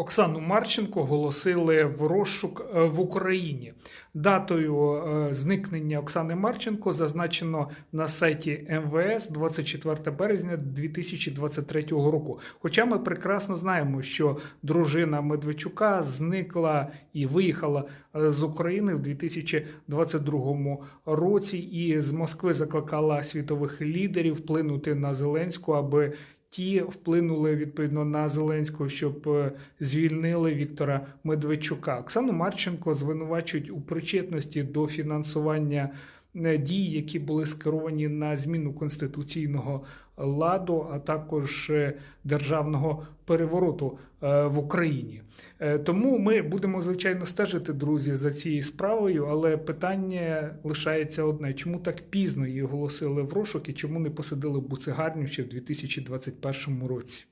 Оксану Марченко оголосили в розшук е, в Україні. Датою е, зникнення Оксани Марченко зазначено на сайті МВС 24 березня 2023 року. Хоча ми прекрасно знаємо, що дружина Медведчука зникла і виїхала е, з України в 2022 році, і з Москви закликала світових лідерів вплинути на Зеленську, аби ті вплинули відповідно на Зеленського, щоб е, звільнили Віктора Медведчука. Оксану Марченко звинувачують у причетності до фінансування е, дій, які були скеровані на зміну конституційного ладу, а також е, державного перевороту е, в Україні. Тому ми будемо звичайно стежити, друзі, за цією справою, але питання лишається одне: чому так пізно її оголосили в розшук і чому не посадили в буцегарню ще в 2021 році?